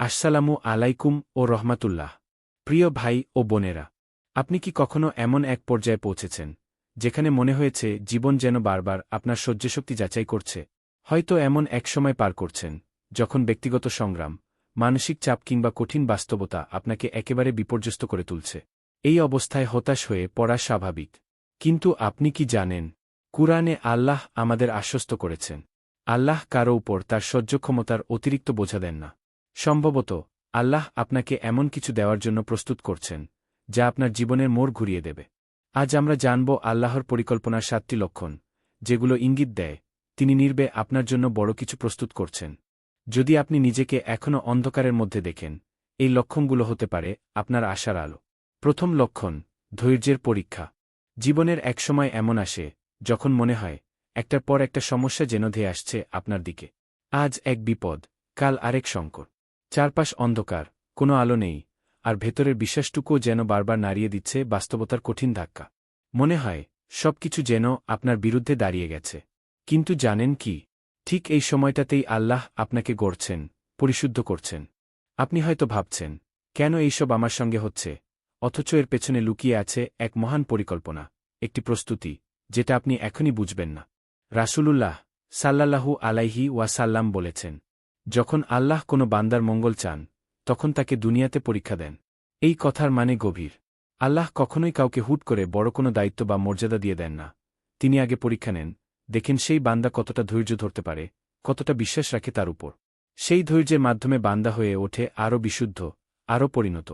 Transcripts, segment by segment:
আসসালামু আলাইকুম ও রহমাতুল্লাহ। প্রিয় ভাই ও বোনেরা, আপনি কি কখনো এমন এক পর্যায়ে পৌঁছেছেন, যেখানে মনে হয়েছে জীবন যেন বারবার আপনার সহ্যশক্তি যাচাই করছে? হয়তো এমন এক সময় পার করছেন, যখন ব্যক্তিগত সংগ্রাম, মানসিক চাপ কিংবা কঠিন বাস্তবতা আপনাকে একেবারে বিপর্যস্ত করে তুলছে। এই অবস্থায় হতাশ হয়ে পড়া স্বাভাবিক। কিন্তু আপনি কি জানেন, কুরআনে আল্লাহ আমাদের আশ্বস্ত করেছেন। আল্লাহ কারও উপর তার সহ্য ক্ষমতার অতিরিক্ত বোঝা দেন না। সম্ভবত, আল্লাহ আপনাকে এমন কিছু দেওয়ার জন্য প্রস্তুত করছেন, যা আপনার জীবনের মোড় ঘুরিয়ে দেবে। আজ আমরা জানব আল্লাহর পরিকল্পনার সাতটি লক্ষণ, যেগুলো ইঙ্গিত দেয়, তিনি নির্বে আপনার জন্য বড় কিছু প্রস্তুত করছেন। যদি আপনি নিজেকে এখনও অন্ধকারের মধ্যে দেখেন, এই লক্ষণগুলো হতে পারে আপনার আশার আলো। প্রথম লক্ষণ, ধৈর্যের পরীক্ষা। জীবনের এক সময় এমন আসে, যখন মনে হয়, একটার পর একটা সমস্যা যেন ধেয়ে আসছে আপনার দিকে। আজ এক বিপদ, কাল আরেক সংকট। চারপাশ অন্ধকার, কোনো আলো নেই, আর ভেতরের বিশ্বাসটুকুও যেন বারবার নাড়িয়ে দিচ্ছে বাস্তবতার কঠিন ধাক্কা। মনে হয় সব কিছু যেন আপনার বিরুদ্ধে দাঁড়িয়ে গেছে। কিন্তু জানেন কি, ঠিক এই সময়টাতেই আল্লাহ আপনাকে গড়ছেন, পরিশুদ্ধ করছেন। আপনি হয়তো ভাবছেন, কেন এইসব আমার সঙ্গে হচ্ছে? অথচ এর পেছনে লুকিয়ে আছে এক মহান পরিকল্পনা, একটি প্রস্তুতি, যেটা আপনি এখনই বুঝবেন না। রাসূলুল্লাহ সাল্লাল্লাহু আলাইহি ওয়াসাল্লাম বলেছেন যখন আল্লাহ কোনো বান্দার মঙ্গল চান, তখন তাকে দুনিয়াতে পরীক্ষা দেন। এই কথার মানে গভীর। আল্লাহ কখনোই কাউকে হুট করে বড় কোনো দায়িত্ব বা মর্যাদা দিয়ে দেন না। তিনি আগে পরীক্ষা নেন, দেখেন সেই বান্দা কতটা ধৈর্য ধরতে পারে, কতটা বিশ্বাস রাখে তার উপর। সেই ধৈর্যের মাধ্যমে বান্দা হয়ে ওঠে আরও বিশুদ্ধ, আরও পরিণত।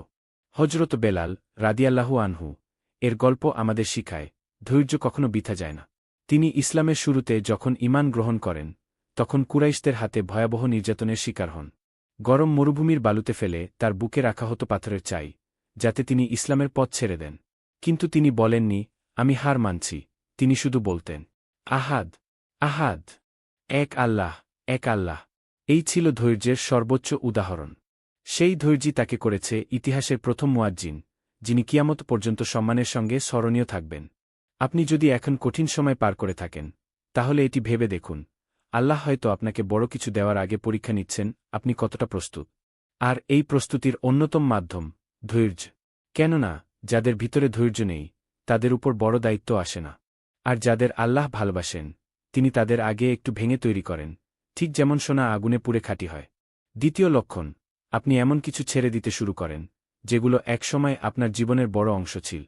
হজরত বেলাল রাদিয়াল্লাহু আনহু, এর গল্প আমাদের শিখায়, ধৈর্য কখনো বিথা যায় না। তিনি ইসলামের শুরুতে যখন ইমান গ্রহণ করেন তখন কুরাইশদের হাতে ভয়াবহ নির্যাতনের শিকার হন। গরম মরুভূমির বালুতে ফেলে তার বুকে রাখা হতো পাথরের চাই, যাতে তিনি ইসলামের পথ ছেড়ে দেন। কিন্তু তিনি বলেননি, আমি হার মানছি। তিনি শুধু বলতেন, আহাদ আহাদ, এক আল্লাহ এক আল্লাহ। এই ছিল ধৈর্যের সর্বোচ্চ উদাহরণ। সেই ধৈর্যই তাকে করেছে ইতিহাসের প্রথম মুয়াজ্জিন, যিনি কিয়ামত পর্যন্ত সম্মানের সঙ্গে স্মরণীয় থাকবেন। আপনি যদি এখন কঠিন সময় পার করে থাকেন, তাহলে এটি ভেবে দেখুন আল্লাহ হয়তো আপনাকে বড় কিছু দেওয়ার আগে পরীক্ষা নিচ্ছেন, আপনি কতটা প্রস্তুত? আর এই প্রস্তুতির অন্যতম মাধ্যম, ধৈর্য। কেননা, যাদের ভিতরে ধৈর্য নেই, তাদের উপর বড় দায়িত্ব আসে না। আর যাদের আল্লাহ ভালবাসেন, তিনি তাদের আগে একটু ভেঙে তৈরি করেন, ঠিক যেমন সোনা আগুনে পুড়ে খাঁটি হয়। দ্বিতীয় লক্ষণ, আপনি এমন কিছু ছেড়ে দিতে শুরু করেন, যেগুলো একসময় আপনার জীবনের বড় অংশ ছিল।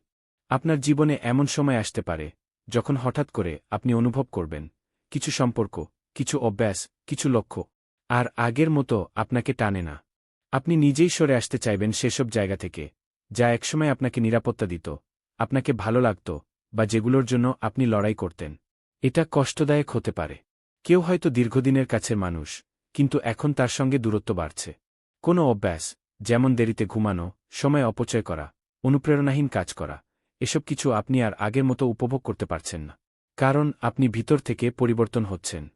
আপনার জীবনে এমন সময় আসতে পারে, যখন হঠাৎ করে আপনি অনুভব করবেন, কিছু সম্পর্ক কিছু অভ্যাস, কিছু লক্ষ্য। আর আগের মতো আপনাকে টানে না। আপনি নিজেই সরে আসতে চাইবেন সেসব জায়গা থেকে, যা একসময় আপনাকে নিরাপত্তা দিত, আপনাকে ভালো লাগত, বা যেগুলোর জন্য আপনি লড়াই করতেন। এটা কষ্টদায়ক হতে পারে। কেউ হয়তো দীর্ঘদিনের কাছের মানুষ, কিন্তু এখন তার সঙ্গে দূরত্ব বাড়ছে। কোনো অভ্যাস, যেমন দেরিতে ঘুমানো, সময় অপচয় করা, অনুপ্রেরণাহীন কাজ করা, এসব কিছু আপনি আর আগের মতো উপভোগ করতে পারছেন না। কারণ আপনি ভিতর থেকে পরিবর্তন হচ্ছেন।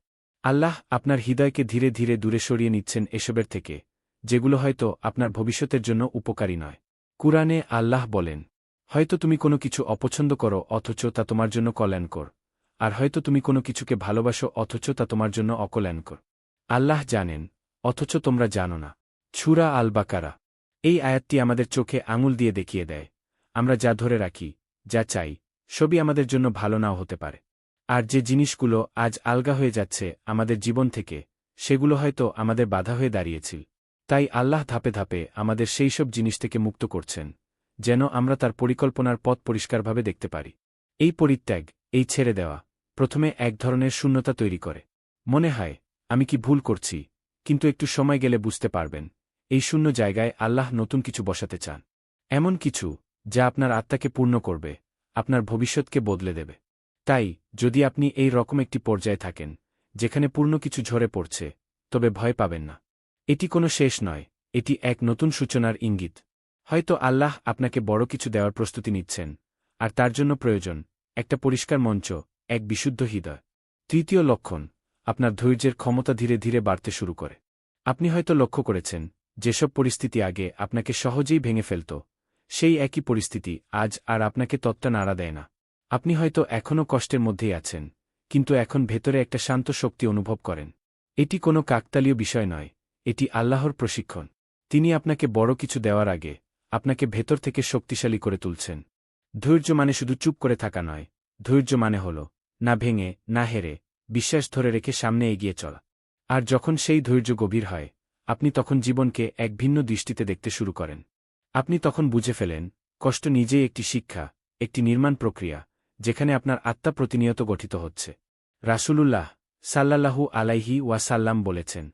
আল্লাহ আপনার হৃদয়কে ধীরে ধীরে দূরে সরিয়ে নিচ্ছেন এসবের থেকে, যেগুলো হয়তো আপনার ভবিষ্যতের জন্য উপকারী নয়। কুরআনে আল্লাহ বলেন, হয়তো তুমি কোনো কিছু অপছন্দ করো অথচ তা তোমার জন্য কল্যাণকর, আর হয়তো তুমি কোনো কিছুকে ভালোবাসো অথচ তা তোমার জন্য অকল্যাণকর। আল্লাহ জানেন, অথচ তোমরা জানো না। ছুরা আল বাকারা এই আয়াতটি আমাদের চোখে আঙুল দিয়ে দেখিয়ে দেয়, আমরা যা ধরে রাখি, যা চাই, সবই আমাদের জন্য ভালো নাও হতে পারে। আর যে জিনিসগুলো আজ আলগা হয়ে যাচ্ছে আমাদের জীবন থেকে, সেগুলো হয়তো আমাদের বাধা হয়ে দাঁড়িয়েছিল। তাই আল্লাহ ধাপে ধাপে আমাদের সেই সব জিনিস থেকে মুক্ত করছেন, যেন আমরা তার পরিকল্পনার পথ পরিষ্কারভাবে দেখতে পারি। এই পরিত্যাগ, এই ছেড়ে দেওয়া, প্রথমে এক ধরনের শূন্যতা তৈরি করে। মনে হয়, আমি কি ভুল করছি, কিন্তু একটু সময় গেলে বুঝতে পারবেন, এই শূন্য জায়গায় আল্লাহ নতুন কিছু বসাতে চান। এমন কিছু, যা আপনার আত্মাকে পূর্ণ করবে, আপনার ভবিষ্যৎকে বদলে দেবে। তাই, যদি আপনি এই রকম একটি পর্যায়ে থাকেন, যেখানে পূর্ণ কিছু ঝরে পড়ছে, তবে ভয় পাবেন না। এটি কোনো শেষ নয়, এটি এক নতুন সূচনার ইঙ্গিত। হয়তো আল্লাহ আপনাকে বড় কিছু দেওয়ার প্রস্তুতি নিচ্ছেন, আর তার জন্য প্রয়োজন, একটা পরিষ্কার মঞ্চ, এক বিশুদ্ধ হৃদয়। তৃতীয় লক্ষণ, আপনার ধৈর্যের ক্ষমতা ধীরে ধীরে বাড়তে শুরু করে। আপনি হয়তো লক্ষ্য করেছেন, যেসব পরিস্থিতি আগে আপনাকে সহজেই ভেঙে ফেলত, সেই একই পরিস্থিতি আজ আর আপনাকে তত্ত্বা নাড়া দেয় না। আপনি হয়তো এখনও কষ্টের মধ্যেই আছেন, কিন্তু এখন ভেতরে একটা শান্ত শক্তি অনুভব করেন। এটি কোনো কাকতালীয় বিষয় নয়, এটি আল্লাহর প্রশিক্ষণ। তিনি আপনাকে বড় কিছু দেওয়ার আগে আপনাকে ভেতর থেকে শক্তিশালী করে তুলছেন। ধৈর্য মানে শুধু চুপ করে থাকা নয়, ধৈর্য মানে হল, না ভেঙে, না হেরে, বিশ্বাস ধরে রেখে সামনে এগিয়ে চলা। আর যখন সেই ধৈর্য গভীর হয়, আপনি তখন জীবনকে এক ভিন্ন দৃষ্টিতে দেখতে শুরু করেন। আপনি তখন বুঝে ফেলেন, কষ্ট নিজেই একটি শিক্ষা, একটি নির্মাণ প্রক্রিয়া যেখানে আপনার আত্মা প্রতিনিয়ত গঠিত হচ্ছে। রাসূলুল্লাহ সাল্লাল্লাহু আলাইহি ওয়াসাল্লাম বলেছেন,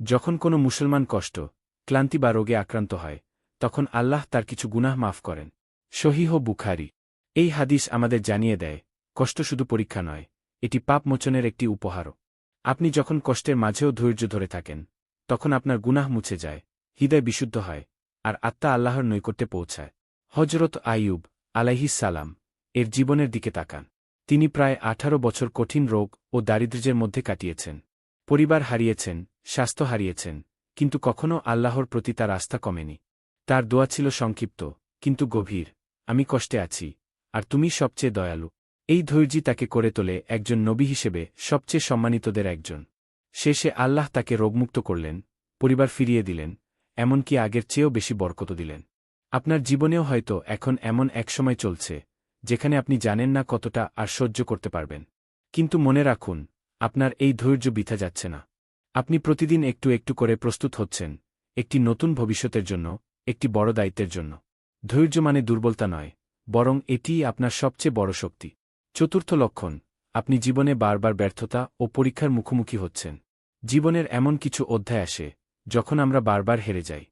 যখন কোনো মুসলমান কষ্ট, ক্লান্তি বা রোগে আক্রান্ত হয়, তখন আল্লাহ তার কিছু গুনাহ মাফ করেন। সহিহ বুখারি, এই হাদিস আমাদের জানিয়ে দেয়, কষ্ট শুধু পরীক্ষা নয়, এটি পাপ মোচনের একটি উপহারও। আপনি যখন কষ্টের মাঝেও ধৈর্য ধরে থাকেন, তখন আপনার গুনাহ মুছে যায়, হৃদয় বিশুদ্ধ হয়, আর আত্মা আল্লাহর নৈকট্যে পৌঁছায়। হজরত আইয়ুব আলাইহিস সালাম এর জীবনের দিকে তাকান। তিনি প্রায় আঠারো বছর কঠিন রোগ ও দারিদ্র্যের মধ্যে কাটিয়েছেন। পরিবার হারিয়েছেন, স্বাস্থ্য হারিয়েছেন, কিন্তু কখনও আল্লাহর প্রতি তার আস্থা কমেনি। তার দোয়া ছিল সংক্ষিপ্ত, কিন্তু গভীর, আমি কষ্টে আছি, আর তুমি সবচেয়ে দয়ালু। এই ধৈর্যই তাকে করে তোলে একজন নবী হিসেবে সবচেয়ে সম্মানিতদের একজন। শেষে আল্লাহ তাকে রোগমুক্ত করলেন, পরিবার ফিরিয়ে দিলেন, এমনকি আগের চেয়েও বেশি বরকত দিলেন। আপনার জীবনেও হয়তো এখন এমন এক সময় চলছে যেখানে আপনি জানেন না কতটা আর সহ্য করতে পারবেন। কিন্তু মনে রাখুন, আপনার এই ধৈর্য বিথা যাচ্ছে না। আপনি প্রতিদিন একটু একটু করে প্রস্তুত হচ্ছেন, একটি নতুন ভবিষ্যতের জন্য, একটি বড় দায়িত্বের জন্য। ধৈর্য মানে দুর্বলতা নয়, বরং এটিই আপনার সবচেয়ে বড় শক্তি। চতুর্থ লক্ষণ, আপনি জীবনে বারবার ব্যর্থতা ও পরীক্ষার মুখোমুখি হচ্ছেন। জীবনের এমন কিছু অধ্যায় আসে, যখন আমরা বারবার হেরে যাই।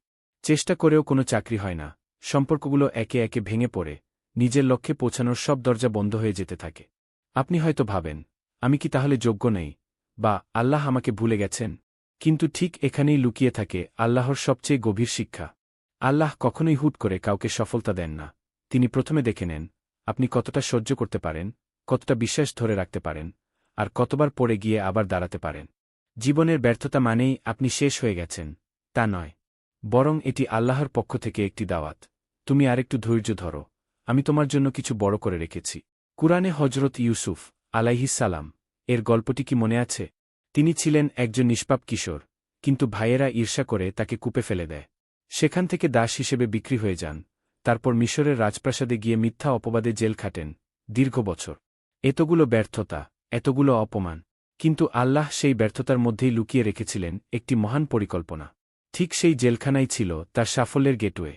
চেষ্টা করেও কোনো চাকরি হয় না, সম্পর্কগুলো একে একে ভেঙে পড়ে নিজের লক্ষ্যে পৌঁছানোর সব দরজা বন্ধ হয়ে যেতে থাকে। আপনি হয়তো ভাবেন, আমি কি তাহলে যোগ্য নেই? বা, আল্লাহ আমাকে ভুলে গেছেন? কিন্তু ঠিক এখানেই লুকিয়ে থাকে আল্লাহর সবচেয়ে গভীর শিক্ষা। আল্লাহ কখনোই হুট করে কাউকে সফলতা দেন না। তিনি প্রথমে দেখে নেন, আপনি কতটা সহ্য করতে পারেন, কতটা বিশ্বাস ধরে রাখতে পারেন, আর কতবার পড়ে গিয়ে আবার দাঁড়াতে পারেন। জীবনের ব্যর্থতা মানেই আপনি শেষ হয়ে গেছেন, তা নয়। বরং এটি আল্লাহর পক্ষ থেকে একটি দাওয়াত। তুমি আরেকটু ধৈর্য ধরো। আমি তোমার জন্য কিছু বড় করে রেখেছি। কুরআনে হজরত ইউসুফ আলাইহিসালাম এর গল্পটি কি মনে আছে? তিনি ছিলেন একজন নিষ্পাপ কিশোর, কিন্তু ভাইয়েরা ঈর্ষা করে তাকে কূপে ফেলে দেয়। সেখান থেকে দাস হিসেবে বিক্রি হয়ে যান, তারপর মিশরের রাজপ্রাসাদে গিয়ে মিথ্যা অপবাদে জেল খাটেন, দীর্ঘ বছর। এতগুলো ব্যর্থতা, এতগুলো অপমান, কিন্তু আল্লাহ সেই ব্যর্থতার মধ্যেই লুকিয়ে রেখেছিলেন একটি মহান পরিকল্পনা। ঠিক সেই জেলখানাই ছিল তার সাফল্যের গেটওয়ে।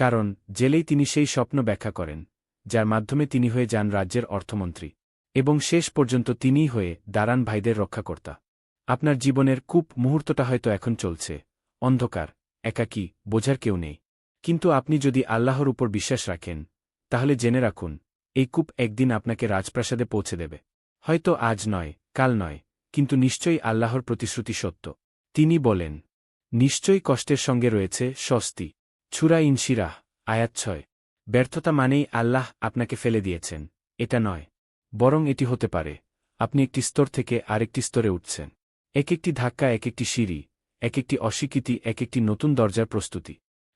কারণ, জেলেই তিনি সেই স্বপ্ন ব্যাখ্যা করেন, যার মাধ্যমে তিনি হয়ে যান রাজ্যের অর্থমন্ত্রী, এবং শেষ পর্যন্ত তিনিই হয়ে দাঁড়ান ভাইদের রক্ষাকর্তা। আপনার জীবনের কূপ মুহূর্তটা হয়তো এখন চলছে, অন্ধকার, একাকী, বোঝার কেউ নেই। কিন্তু আপনি যদি আল্লাহর উপর বিশ্বাস রাখেন, তাহলে জেনে রাখুন, এই কূপ একদিন আপনাকে রাজপ্রাসাদে পৌঁছে দেবে। হয়তো আজ নয়, কাল নয়, কিন্তু নিশ্চয়ই আল্লাহর প্রতিশ্রুতি সত্য। তিনি বলেন, নিশ্চয়ই কষ্টের সঙ্গে রয়েছে স্বস্তি। ছুরা ইনশিরাহ আয়াত ছয়। ব্যর্থতা মানেই আল্লাহ আপনাকে ফেলে দিয়েছেন। এটা নয়। বরং এটি হতে পারে, আপনি একটি স্তর থেকে আরেকটি স্তরে উঠছেন। এক একটি ধাক্কা, এক একটি সিঁড়ি, এক একটি অস্বীকৃতি, এক একটি নতুন দরজার প্রস্তুতি।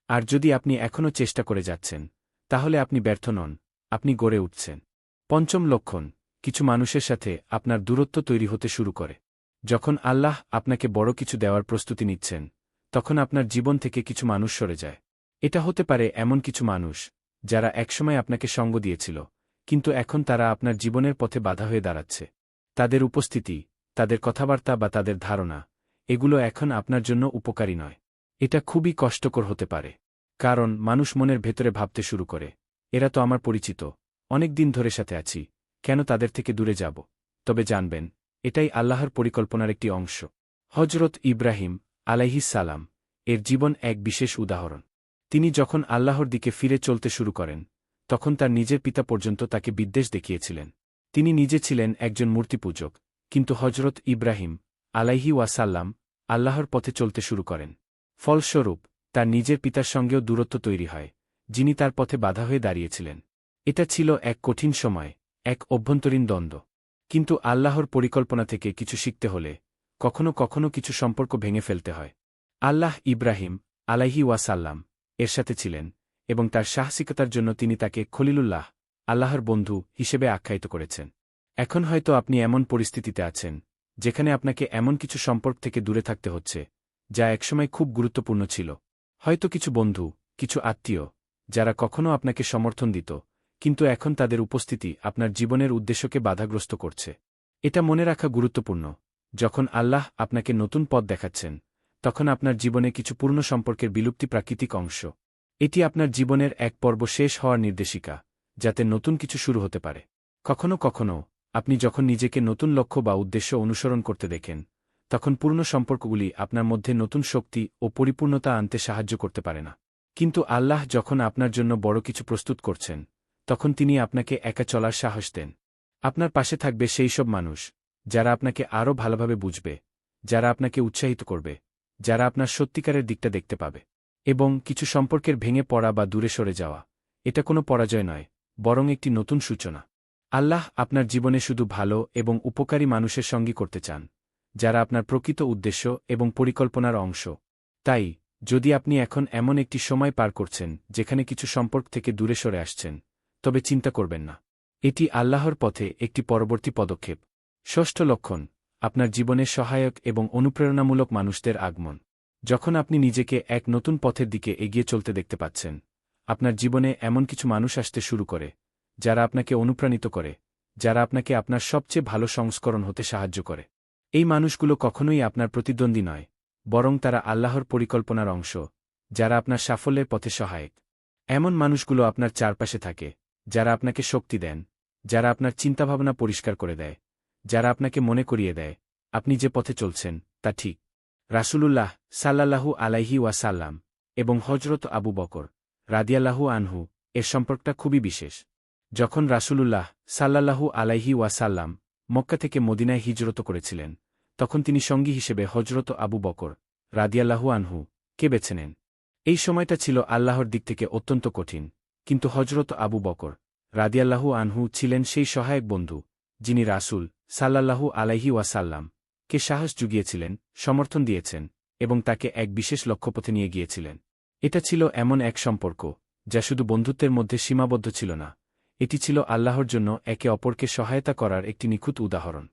আর যদি আপনি এখনও চেষ্টা করে যাচ্ছেন, তাহলে আপনি ব্যর্থ নন, আপনি গড়ে উঠছেন। পঞ্চম লক্ষণ, কিছু মানুষের সাথে আপনার দূরত্ব তৈরি হতে শুরু করে। যখন আল্লাহ আপনাকে বড় কিছু দেওয়ার প্রস্তুতি নিচ্ছেন, তখন আপনার জীবন থেকে কিছু মানুষ সরে যায়। এটা হতে পারে এমন কিছু মানুষ, যারা একসময় আপনাকে সঙ্গ দিয়েছিল, কিন্তু এখন তারা আপনার জীবনের পথে বাধা হয়ে দাঁড়াচ্ছে। তাদের উপস্থিতি, তাদের কথাবার্তা বা তাদের ধারণা, এগুলো এখন আপনার জন্য উপকারী নয়। এটা খুবই কষ্টকর হতে পারে। কারণ মানুষ মনের ভেতরে ভাবতে শুরু করে, এরা তো আমার পরিচিত, অনেক দিন ধরে সাথে আছি, কেন তাদের থেকে দূরে যাব? তবে জানবেন, এটাই আল্লাহর পরিকল্পনার একটি অংশ। হজরত ইব্রাহিম আলাইহিস সালাম এর জীবন এক বিশেষ উদাহরণ। তিনি যখন আল্লাহর দিকে ফিরে চলতে শুরু করেন, তখন তার নিজের পিতা পর্যন্ত তাকে বিদ্বেষ দেখিয়েছিলেন। তিনি নিজে ছিলেন একজন মূর্তিপূজক, কিন্তু হজরত ইব্রাহিম আলাইহি ওয়াসাল্লাম আল্লাহর পথে চলতে শুরু করেন। ফলস্বরূপ, তার নিজের পিতার সঙ্গেও দূরত্ব তৈরি হয়, যিনি তার পথে বাধা হয়ে দাঁড়িয়েছিলেন। এটা ছিল এক কঠিন সময়, এক অভ্যন্তরীণ দ্বন্দ্ব। কিন্তু আল্লাহর পরিকল্পনা থেকে কিছু শিখতে হলে, কখনো কখনো কিছু সম্পর্ক ভেঙে ফেলতে হয়। আল্লাহ ইব্রাহিম আলাইহি ওয়াসাল্লাম এর সাথে ছিলেন এবং তার সাহসিকতার জন্য তিনি তাকে খলিলুল্লাহ, আল্লাহর বন্ধু হিসেবে আখ্যায়িত করেছেন। এখন হয়তো আপনি এমন পরিস্থিতিতে আছেন, যেখানে আপনাকে এমন কিছু সম্পর্ক থেকে দূরে থাকতে হচ্ছে, যা একসময় খুব গুরুত্বপূর্ণ ছিল। হয়তো কিছু বন্ধু, কিছু আত্মীয়, যারা কখনও আপনাকে সমর্থন দিত, কিন্তু এখন তাদের উপস্থিতি আপনার জীবনের উদ্দেশ্যকে বাধাগ্রস্ত করছে। এটা মনে রাখা গুরুত্বপূর্ণ, যখন আল্লাহ আপনাকে নতুন পথ দেখাচ্ছেন তখন আপনার জীবনে কিছু পূর্ণ সম্পর্কের বিলুপ্তি প্রাকৃতিক অংশ। এটি আপনার জীবনের এক পর্ব শেষ হওয়ার নির্দেশিকা, যাতে নতুন কিছু শুরু হতে পারে। কখনো কখনো, আপনি যখন নিজেকে নতুন লক্ষ্য বা উদ্দেশ্য অনুসরণ করতে দেখেন, তখন পূর্ণ সম্পর্কগুলি আপনার মধ্যে নতুন শক্তি ও পরিপূর্ণতা আনতে সাহায্য করতে পারে না। কিন্তু আল্লাহ যখন আপনার জন্য বড় কিছু প্রস্তুত করছেন, তখন তিনি আপনাকে একা চলার সাহস দেন। আপনার পাশে থাকবে সেই সব মানুষ, যারা আপনাকে আরও ভালোভাবে বুঝবে, যারা আপনাকে উৎসাহিত করবে। যারা আপনার সত্যিকারের দিকটা দেখতে পাবে। এবং কিছু সম্পর্কের ভেঙে পড়া বা দূরে সরে যাওয়া, এটা কোনো পরাজয় নয়, বরং একটি নতুন সূচনা। আল্লাহ আপনার জীবনে শুধু ভালো এবং উপকারী মানুষের সঙ্গী করতে চান, যারা আপনার প্রকৃত উদ্দেশ্য এবং পরিকল্পনার অংশ। তাই, যদি আপনি এখন এমন একটি সময় পার করছেন, যেখানে কিছু সম্পর্ক থেকে দূরে সরে আসছেন, তবে চিন্তা করবেন না। এটি আল্লাহর পথে একটি পরবর্তী পদক্ষেপ। ষষ্ঠ লক্ষণ আপনার জীবনে সহায়ক এবং অনুপ্রেরণামূলক মানুষদের আগমন। যখন আপনি নিজেকে এক নতুন পথের দিকে এগিয়ে চলতে দেখতে পাচ্ছেন, আপনার জীবনে এমন কিছু মানুষ আসতে শুরু করে, যারা আপনাকে অনুপ্রাণিত করে, যারা আপনাকে আপনার সবচেয়ে ভালো সংস্করণ হতে সাহায্য করে। এই মানুষগুলো কখনোই আপনার প্রতিদ্বন্দ্বী নয়, বরং তারা আল্লাহর পরিকল্পনার অংশ, যারা আপনার সাফল্যের পথে সহায়ক। এমন মানুষগুলো আপনার চারপাশে থাকে, যারা আপনাকে শক্তি দেন, যারা আপনার চিন্তাভাবনা পরিষ্কার করে দেয়। যারা আপনাকে মনে করিয়ে দেয়, আপনি যে পথে চলছেন, তা ঠিক। রাসূলুল্লাহ সাল্লাল্লাহু আলাইহি ওয়াসাল্লাম এবং হজরত আবু বকর রাদিয়াল্লাহু আনহু এর সম্পর্কটা খুবই বিশেষ। যখন রাসূলুল্লাহ সাল্লাল্লাহু আলাইহি ওয়াসাল্লাম মক্কা থেকে মদিনায় হিজরত করেছিলেন, তখন তিনি সঙ্গী হিসেবে হজরত আবু বকর রাদিয়াল্লাহু আনহু কে বেছে নেন? এই সময়টা ছিল আল্লাহর দিক থেকে অত্যন্ত কঠিন, কিন্তু হজরত আবু বকর রাদিয়াল্লাহু আনহু ছিলেন সেই সহায়ক বন্ধু যিনি রাসূল সাল্লাল্লাহু আলাইহি ওয়াসাল্লাম, কে সাহস জুগিয়েছিলেন, সমর্থন দিয়েছেন, এবং তাকে এক বিশেষ লক্ষ্যপথে নিয়ে গিয়েছিলেন। এটা ছিল এমন এক সম্পর্ক, যা শুধু বন্ধুত্বের মধ্যে সীমাবদ্ধ ছিল না, এটি ছিল আল্লাহর জন্য একে অপরকে সহায়তা করার একটি নিখুঁত উদাহরণ।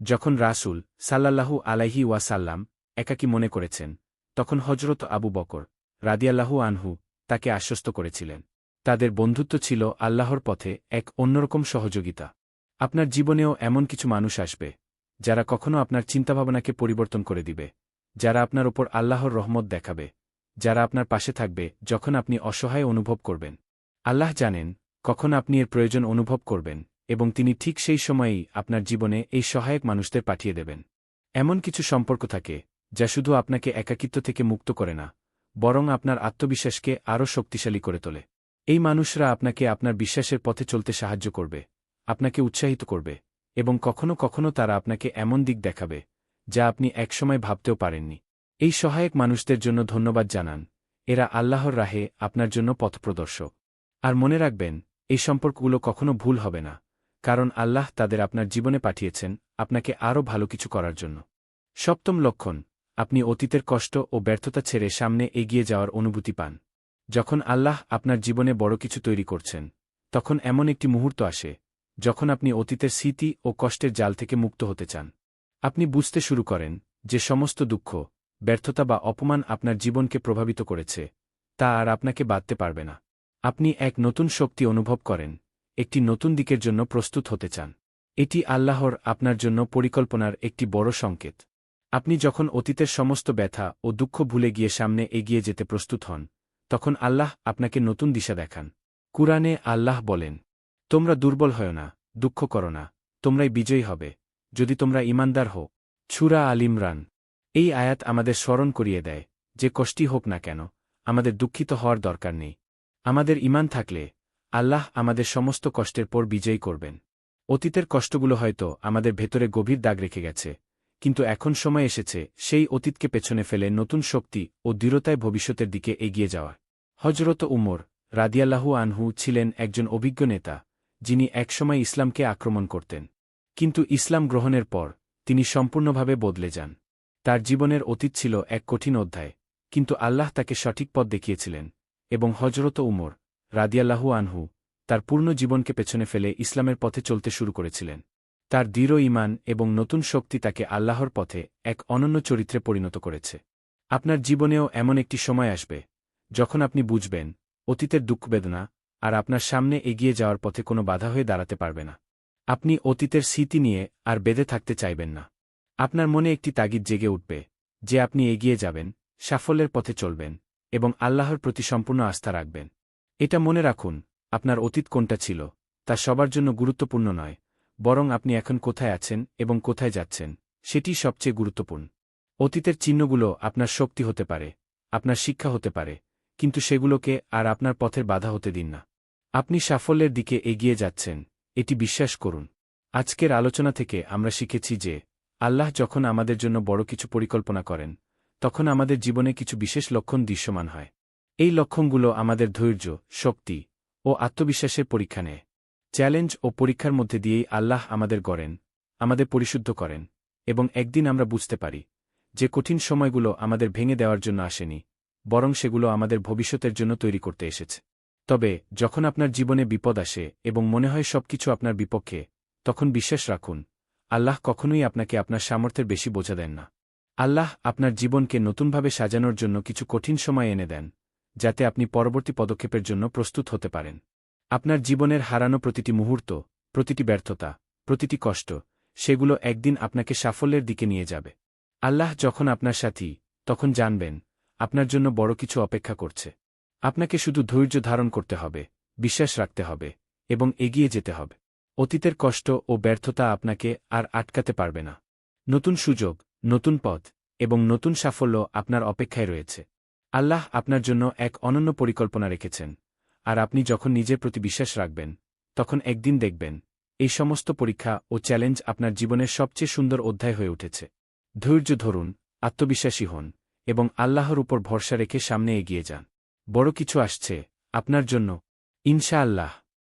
যখন রাসূল সাল্লাল্লাহু আলাইহি ওয়াসাল্লাম একাকি মনে করেছেন, তখন হজরত আবু বকর রাদিয়াল্লাহু আনহু তাকে আশ্বস্ত করেছিলেন। তাদের বন্ধুত্ব ছিল আল্লাহর পথে এক অন্যরকম সহযোগিতা। আপনার জীবনেও এমন কিছু মানুষ আসবে, যারা কখনো আপনার চিন্তাভাবনাকে পরিবর্তন করে দিবে, যারা আপনার ওপর আল্লাহর রহমত দেখাবে, যারা আপনার পাশে থাকবে যখন আপনি অসহায় অনুভব করবেন। আল্লাহ জানেন, কখন আপনি এর প্রয়োজন অনুভব করবেন, এবং তিনি ঠিক সেই সময়েই আপনার জীবনে এই সহায়ক মানুষদের পাঠিয়ে দেবেন। এমন কিছু সম্পর্ক থাকে, যা শুধু আপনাকে একাকিত্ব থেকে মুক্ত করে না, বরং আপনার আত্মবিশ্বাসকে আরও শক্তিশালী করে তোলে। এই মানুষরা আপনাকে আপনার বিশ্বাসের পথে চলতে সাহায্য করবে আপনাকে উৎসাহিত করবে এবং কখনো কখনো তারা আপনাকে এমন দিক দেখাবে, যা আপনি একসময় ভাবতেও পারেননি। এই সহায়ক মানুষদের জন্য ধন্যবাদ জানান। এরা আল্লাহর রাহে আপনার জন্য পথপ্রদর্শক। আর মনে রাখবেন, এই সম্পর্কগুলো কখনো ভুল হবে না, কারণ আল্লাহ তাদের আপনার জীবনে পাঠিয়েছেন আপনাকে আরও ভালো কিছু করার জন্য। সপ্তম লক্ষণ, আপনি অতীতের কষ্ট ও ব্যর্থতা ছেড়ে সামনে এগিয়ে যাওয়ার অনুভূতি পান। যখন আল্লাহ আপনার জীবনে বড় কিছু তৈরি করছেন, তখন এমন একটি মুহূর্ত আসে যখন আপনি অতীতের স্মৃতি ও কষ্টের জাল থেকে মুক্ত হতে চান। আপনি বুঝতে শুরু করেন যে সমস্ত দুঃখ, ব্যর্থতা বা অপমান আপনার জীবনকে প্রভাবিত করেছে, তা আর আপনাকে বাঁধতে পারবে না। আপনি এক নতুন শক্তি অনুভব করেন, একটি নতুন দিকের জন্য প্রস্তুত হতে চান। এটি আল্লাহর আপনার জন্য পরিকল্পনার একটি বড় সংকেত। আপনি যখন অতীতের সমস্ত ব্যথা ও দুঃখ ভুলে গিয়ে সামনে এগিয়ে যেতে প্রস্তুত হন, তখন আল্লাহ আপনাকে নতুন দিশা দেখান। কুরআনে আল্লাহ বলেন তোমরা দুর্বল হয় না, দুঃখ করো না, তোমরাই বিজয়ী হবে, যদি তোমরা ইমানদার হো ছুরা আল ইমরান। এই আয়াত আমাদের স্মরণ করিয়ে দেয়, যে কষ্টি হোক না কেন, আমাদের দুঃখিত হওয়ার দরকার নেই। আমাদের ইমান থাকলে, আল্লাহ আমাদের সমস্ত কষ্টের পর বিজয়ী করবেন। অতীতের কষ্টগুলো হয়তো আমাদের ভেতরে গভীর দাগ রেখে গেছে, কিন্তু এখন সময় এসেছে সেই অতীতকে পেছনে ফেলে নতুন শক্তি ও দৃঢ়তায় ভবিষ্যতের দিকে এগিয়ে যাওয়া। হজরত উমর রাদিয়াল্লাহু আনহু ছিলেন একজন অভিজ্ঞ নেতা। যিনি একসময় ইসলামকে আক্রমণ করতেন। কিন্তু ইসলাম গ্রহণের পর, তিনি সম্পূর্ণভাবে বদলে যান। তার জীবনের অতীত ছিল এক কঠিন অধ্যায়, কিন্তু আল্লাহ তাকে সঠিক পথ দেখিয়েছিলেন এবং হজরত উমর রাদিয়াল্লাহু আনহু তার পূর্ণ জীবনকে পেছনে ফেলে ইসলামের পথে চলতে শুরু করেছিলেন। তার দৃঢ় ইমান এবং নতুন শক্তি তাকে আল্লাহর পথে এক অনন্য চরিত্রে পরিণত করেছে। আপনার জীবনেও এমন একটি সময় আসবে, যখন আপনি বুঝবেন, অতীতের দুঃখ বেদনা আর আপনার সামনে এগিয়ে যাওয়ার পথে কোনো বাধা হয়ে দাঁড়াতে পারবে না। আপনি অতীতের স্মৃতি নিয়ে আর বেঁধে থাকতে চাইবেন না। আপনার মনে একটি তাগিদ জেগে উঠবে যে আপনি এগিয়ে যাবেন, সাফল্যের পথে চলবেন এবং আল্লাহর প্রতি সম্পূর্ণ আস্থা রাখবেন। এটা মনে রাখুন, আপনার অতীত কোনটা ছিল, তা সবার জন্য গুরুত্বপূর্ণ নয়, বরং আপনি এখন কোথায় আছেন এবং কোথায় যাচ্ছেন, সেটি সবচেয়ে গুরুত্বপূর্ণ। অতীতের চিহ্নগুলো আপনার শক্তি হতে পারে, আপনার শিক্ষা হতে পারে কিন্তু সেগুলোকে আর আপনার পথের বাধা হতে দিন না। আপনি সাফল্যের দিকে এগিয়ে যাচ্ছেন, এটি বিশ্বাস করুন। আজকের আলোচনা থেকে আমরা শিখেছি যে, আল্লাহ যখন আমাদের জন্য বড় কিছু পরিকল্পনা করেন, তখন আমাদের জীবনে কিছু বিশেষ লক্ষণ দৃশ্যমান হয়। এই লক্ষণগুলো আমাদের ধৈর্য, শক্তি ও আত্মবিশ্বাসের পরীক্ষা নেয়। চ্যালেঞ্জ ও পরীক্ষার মধ্যে দিয়েই আল্লাহ আমাদের গড়েন, আমাদের পরিশুদ্ধ করেন এবং একদিন আমরা বুঝতে পারি যে কঠিন সময়গুলো আমাদের ভেঙে দেওয়ার জন্য আসেনি। বরং সেগুলো আমাদের ভবিষ্যতের জন্য তৈরি করতে এসেছে। তবে, যখন আপনার জীবনে বিপদ আসে এবং মনে হয় সবকিছু আপনার বিপক্ষে, তখন বিশ্বাস রাখুন, আল্লাহ কখনোই আপনাকে আপনার সামর্থ্যের বেশি বোঝা দেন না। আল্লাহ আপনার জীবনকে নতুনভাবে সাজানোর জন্য কিছু কঠিন সময় এনে দেন, যাতে আপনি পরবর্তী পদক্ষেপের জন্য প্রস্তুত হতে পারেন। আপনার জীবনের হারানো প্রতিটি মুহূর্ত, প্রতিটি ব্যর্থতা, প্রতিটি কষ্ট, সেগুলো একদিন আপনাকে সাফল্যের দিকে নিয়ে যাবে। আল্লাহ যখন আপনার সাথী, তখন জানবেন আপনার জন্য বড় কিছু অপেক্ষা করছে। আপনাকে শুধু ধৈর্য ধারণ করতে হবে, বিশ্বাস রাখতে হবে, এবং এগিয়ে যেতে হবে। অতীতের কষ্ট ও ব্যর্থতা আপনাকে আর আটকাতে পারবে না। নতুন সুযোগ, নতুন পথ, এবং নতুন সাফল্য আপনার অপেক্ষায় রয়েছে। আল্লাহ আপনার জন্য এক অনন্য পরিকল্পনা রেখেছেন, আর আপনি যখন নিজের প্রতি বিশ্বাস রাখবেন, তখন একদিন দেখবেন, এই সমস্ত পরীক্ষা ও চ্যালেঞ্জ আপনার জীবনের সবচেয়ে সুন্দর অধ্যায় হয়ে উঠেছে। ধৈর্য ধরুন, আত্মবিশ্বাসী হন এবং আল্লাহর উপর ভরসা রেখে সামনে এগিয়ে যান। বড় কিছু আসছে আপনার জন্য। ইনশা আল্লাহ